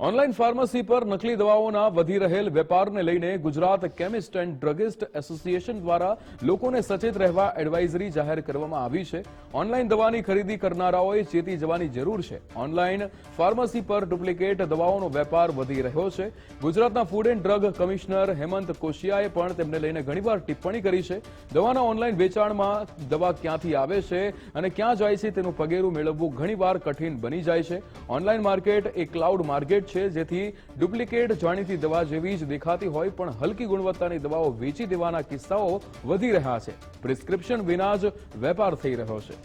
Online pharmacy પર નકલી દવાઓના વધી રહેલ વેપારને લઈને Gujarat chemist and druggist association દ્વારા લોકોને સચેત રહેવા એડવાઇઝરી જાહેર કરવામાં આવી છે. ઓનલાઈન દવાની ખરીદી કરનારાઓએ ચેતી જવાની જરૂર છે. ઓનલાઈન ફાર્મસી પર ડુપ્લિકેટ દવાઓનો વેપાર વધી રહ્યો છે. ગુજરાતના food and drug commissioner Hemant કોશિયાએ પણ તેમને લઈને ઘણીવાર ટિપ્પણી કરી છે. દવાના ઓનલાઈન વેચાણમાં દવા ક્યાંથી આવે છે અને ક્યાં જાય છે તેનું પગેરું મેળવવું ઘણીવાર કઠિન બની જાય છે. ઓનલાઈન માર્કેટ એ ક્લાઉડ માર્કેટ છે, જેથી ડુપ્લિકેટ જાણીતી દવા જેવી જ દેખાતી હોય, પણ હલકી ગુણવત્તાની દવાઓ વેચી દેવાના કિસ્સાઓ વધી રહ્યા છે. પ્રિસ્ક્રિપ્શન વિના જ વેપાર થઈ રહ્યો છે.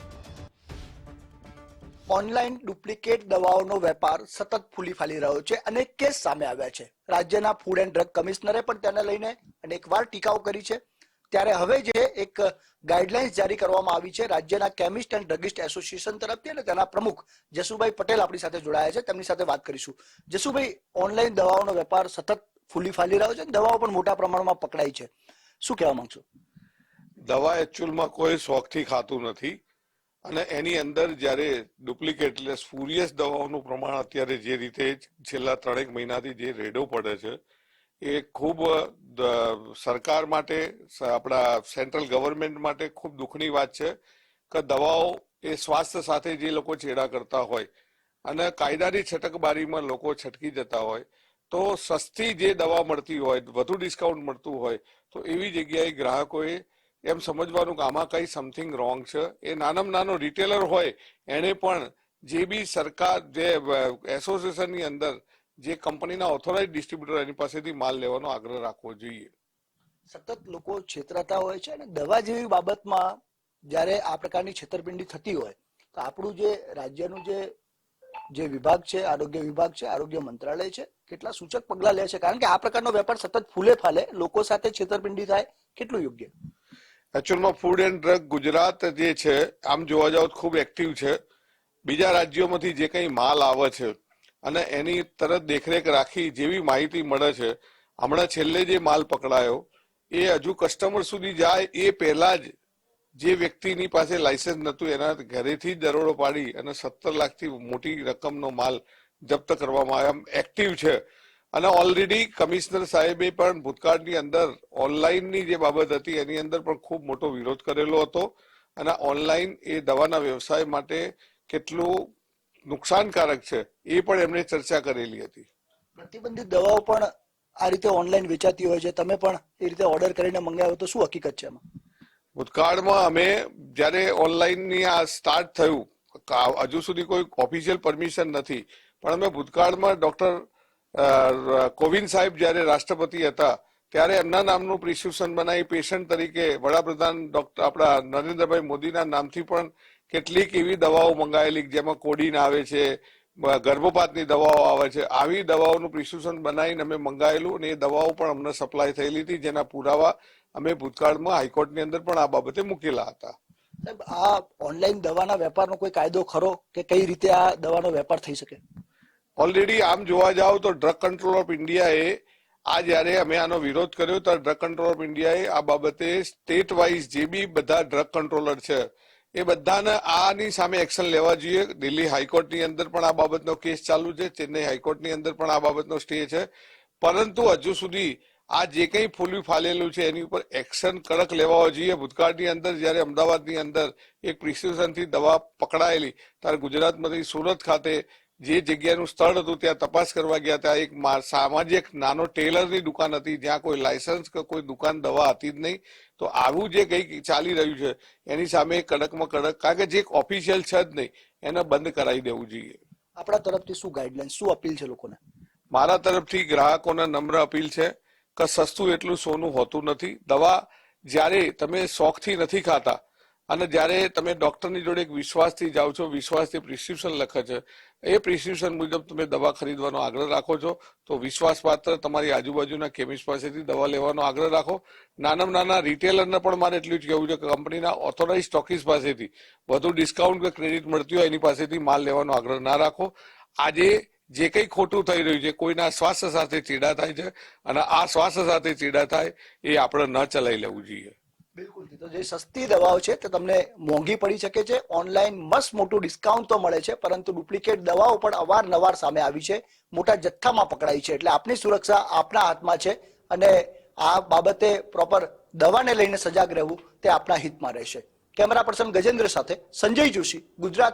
ઓનલાઈન ડુપ્લિકેટ દવાઓનો વેપાર સતત ફૂલી ફાલી રહ્યો છે અને કેસ સામે આવ્યા છે. રાજ્યના ફૂડ એન્ડ ડ્રગ કમિશનરે પણ તેને લઈને અનેકવાર ટીકાઓ કરી છે. ત્યારે હવે જે એક ગાઈડલાઇન્સ જારી કરવામાં આવી છે રાજ્યના કેમિસ્ટ એન્ડ ડ્રગિસ્ટ એસોસિએશન તરફથી અને તેના પ્રમુખ જસુભાઈ પટેલ આપણી સાથે જોડાયા છે, તેમની સાથે વાત કરીશું. જસુભાઈ, ઓનલાઈન દવાઓનો વેપાર સતત ફૂલી ફાલી રહ્યો છે દવાઓ પણ મોટા પ્રમાણમાં પકડાય છે. શું કહેવા માંગશો? દવા એકચ્યુઅલમાં કોઈ શોખથી ખાતું નથી અને એની અંદર જ્યારે ડુપ્લિકેટ એટલે સ્પુરિયસ દવાઓનું પ્રમાણ અત્યારે જે રીતે છેલ્લા ત્રણેક મહિનાથી જે રેડો પડે છે એ ખૂબ સરકાર માટે આપણા સેન્ટ્રલ ગવર્મેન્ટ માટે ખૂબ દુઃખની વાત છે કે દવાઓ એ સ્વાસ્થ્ય સાથે જે લોકો ચેડા કરતા હોય અને કાયદાની છટકબારીમાં લોકો છટકી જતા હોય, તો સસ્તી જે દવા મળતી હોય, વધુ ડિસ્કાઉન્ટ મળતું હોય, તો એવી જગ્યાએ ગ્રાહકોએ એમ સમજવાનું કે આમાં કઈ સમથિંગ રોંગ છે. એ નાનામાં નાનો રિટેલર હોય, એણે પણ જે બી સરકાર, જે એસોસિએશનની અંદર જે કંપનીના ઓથોરાઇઝ ડિસ્ટ્રીબ્યુટર એની પાસેથી માલ લેવાનો આગ્રહ રાખવો જોઈએ. સતત લોકો છેતરાતા હોય છે અને દવા જેવી બાબતમાં જ્યારે આ પ્રકારની છેતરપિંડી થતી હોય તો આપણું જે રાજ્યનું જે જે વિભાગ છે આરોગ્ય વિભાગ છે આરોગ્ય મંત્રાલય છે કેટલા સૂચક પગલા લે છે? કારણ કે આ પ્રકારનો વેપાર સતત ફૂલે ફાલે લોકો સાથે છેતરપિંડી થાય કેટલું યોગ્ય? એકચ્યુઅલમાં ફૂડ એન્ડ ડ્રગ ગુજરાત જે છે આમ જોવા જાવ તો ખૂબ એક્ટિવ છે. બીજા રાજ્યોમાંથી જે કંઈ માલ આવે છે અને એની તરત દેખરેખ રાખી જેવી માહિતી મળે છે. હમણાં છેલ્લે જે માલ પકડાયો, એ હજુ કસ્ટમર સુધી જાય એ પહેલા જ જે વ્યક્તિની પાસે લાયસન્સ નહોતું, એના ઘરેથી જ દરોડો પાડી અને સત્તર લાખથી મોટી રકમનો માલ જપ્ત કરવામાં આવ્યો એક્ટિવ છે. અને ઓલરેડી કમિશનર સાહેબે પણ ભૂતકાળની અંદર ઓનલાઈનની જે બાબત હતી, એની અંદર પણ ખૂબ મોટો વિરોધ કરેલો હતો. અને ઓનલાઈન એ દવાના વ્યવસાય માટે કેટલું નુકસાનકારક છે એ પણ એમણે ચર્ચા કરેલી હતી. પ્રતિબંધિત દવાઓ પણ આ રીતે ઓનલાઈન વેચાતી હોય છે. તમે પણ એ રીતે ઓર્ડર કરીને મંગાવ્યો તો શું હકીકત છે એમાં? ભૂતકાળમાં અમે જ્યારે ઓનલાઈનની આ સ્ટાર્ટ થયું હજુ સુધી કોઈ ઓફિશિયલ પરમિશન નથી. પણ અમે ભૂતકાળમાં ડોક્ટર કોવિંદ સાહેબ જ્યારે રાષ્ટ્રપતિ હતા ત્યારે એમના નામનું પ્રિસ્ક્રિપ્શન બનાવી પેશન્ટ તરીકે વડાપ્રધાન ડોક્ટર આપણા નરેન્દ્રભાઈ મોદીના નામથી પણ કેટલીક એવી દવાઓ મંગાવેલી જેમાં કોડીન આવે છે ગર્ભપાતની દવાઓ આવે છે. આવી દવાઓનું પ્રિસ્ક્રિપ્શન બનાવીને અમે મંગાવેલું અને એ દવાઓ પણ અમને સપ્લાય થયેલી હતી જેના પુરાવા અમે ભૂતકાળમાં હાઈકોર્ટની અંદર પણ આ બાબતે મૂકેલા હતા. સાહેબ આ ઓનલાઈન દવાના વેપારનો કોઈ કાયદો ખરો કે કઈ રીતે આ દવાનો વેપાર થઈ શકે? ઓલરેડી આમ જોવા જાવ તો ડ્રગ કંટ્રોલ ઓફ ઇન્ડિયાએ આ જ્યારે અમે આનો વિરોધ કર્યો ત્યારે ડ્રગ કંટ્રોલ ઓફ ઇન્ડિયાએ આ બાબતે સ્ટેટ વાઇઝ જે બી બધા ડ્રગ કંટ્રોલર છે એ બધાને આની સામે એક્શન લેવા જોઈએ. દિલ્હી હાઈકોર્ટની અંદર પણ આ બાબતનો કેસ ચાલુ છે. ચેન્નઈ હાઈકોર્ટની અંદર પણ આ બાબતનો સ્ટે છે. પરંતુ હજુ સુધી આ જે કંઈ ફૂલવી ફાલેલું છે એની ઉપર એક્શન કડક લેવા જોઈએ. ભૂતકાળની અંદર જ્યારે અમદાવાદની અંદર એક પ્રિસ્ક્રિપ્શનથી દવા પકડાયેલી, ત્યારે ગુજરાતમાંથી સુરત ખાતે જે જગ્યાનું સ્થળ હતું ત્યાં તપાસ કરવા ગયા ત્યાં એક સામાજિક નાનો ટેલરની દુકાન હતી. જ્યાં કોઈ લાયસન્સ કે કોઈ દુકાન દવા હતી જ નહીં. તો આવું જે કંઈક ચાલી રહ્યું છે એની સામે કડકમાં કડક કારણ કે જે એક ઓફિશિયલ છે જ નહીં એને બંધ કરાવી દેવું જોઈએ. આપણા તરફથી શું ગાઈડલાઈન શું અપીલ છે લોકોને? મારા તરફથી ગ્રાહકોને નમ્ર અપીલ છે કે સસ્તું એટલું સોનું હોતું નથી. દવા જ્યારે તમે શોખથી નથી ખાતા અને જ્યારે તમે ડોક્ટરની જોડે એક વિશ્વાસથી જાઓ છો, વિશ્વાસથી પ્રિસ્ક્રિપ્શન લખે છે, એ પ્રિસ્ક્રિપ્શન મુજબ તમે દવા ખરીદવાનો આગ્રહ રાખો છો, તો વિશ્વાસપાત્ર તમારી આજુબાજુના કેમિસ્ટ પાસેથી દવા લેવાનો આગ્રહ રાખો. નાનામાં નાના રિટેલરને પણ મારે એટલું જ કહેવું છે કે કંપનીના ઓથોરાઇઝ સ્ટોકીસ પાસેથી વધુ ડિસ્કાઉન્ટ કે ક્રેડિટ મળતી હોય એની પાસેથી માલ લેવાનો આગ્રહ ના રાખો. આજે જે કંઈ ખોટું થઈ રહ્યું છે, કોઈના સ્વાસ્થ્ય સાથે ચીડા થાય છે, અને આ સ્વાસ્થ્ય સાથે ચીડા થાય એ આપણે ન ચલાવી લેવું જોઈએ. બિલકુલ. જે સસ્તી દવાઓ છે તે તમને મોંઘી પડી શકે છે. ઓનલાઈન મસ્ત મોટું ડિસ્કાઉન્ટ તો મળે છે, પરંતુ ડુપ્લિકેટ દવાઓ પણ અવારનવાર સામે આવી છે. મોટા જથ્થામાં પકડાઈ છે, એટલે આપની સુરક્ષા આપના હાથમાં છે અને આ બાબતે પ્રોપર દવાને લઈને સજાગ રહેવું તે આપના હિતમાં રહેશે. કેમેરા પર્સન ગજેન્દ્ર સાથે સંજય જોશી, ગુજરાત